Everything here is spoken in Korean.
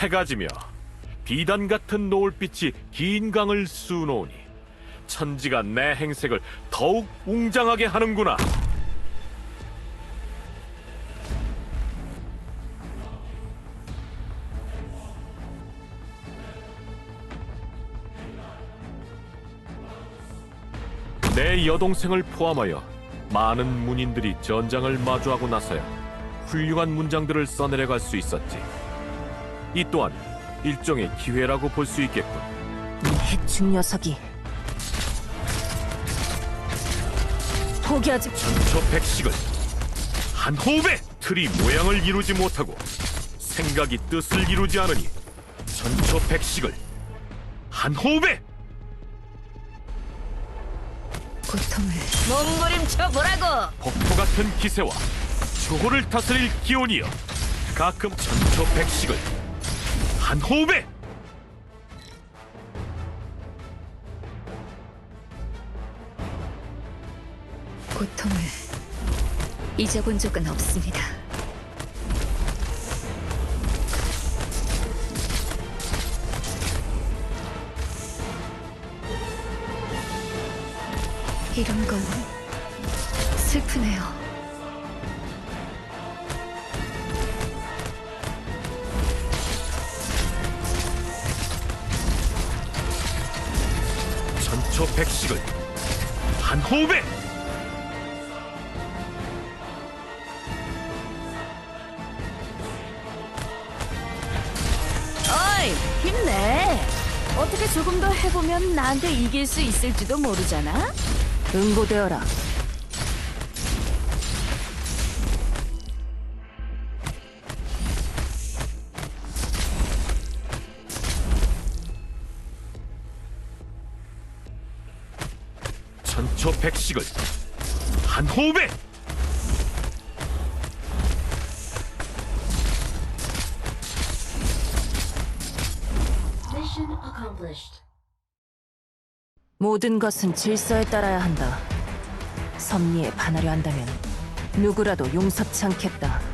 해가 지며 비단 같은 노을빛이 긴 강을 수놓으니 천지가 내 행색을 더욱 웅장하게 하는구나. 내 여동생을 포함하여 많은 문인들이 전장을 마주하고 나서야 훌륭한 문장들을 써내려갈 수 있었지. 이 또한 일종의 기회라고 볼 수 있겠군. 이 해충 녀석이 포기하지 천초백식을 한 호흡에 틀이 모양을 이루지 못하고 생각이 뜻을 이루지 않으니 천초백식을 한 호흡에 고통을 몸부림쳐 보라고. 폭포 같은 기세와 조호를 다스릴 기온이여 가끔 천초백식을 한 호흡에 고통을 잊어본 적은 없습니다. 이런 건 슬프네요. 천초백식을 한 호흡에 어이, 힘내. 어떻게 조금 더 해보면 나한테 이길 수 있을지도 모르잖아. 응고되어라. 천초백식을 한 호흡에 Mission accomplished. 모든 것은 질서에 따라야 한다. 섭리에 반하려 한다면 누구라도 용섭치 않겠다.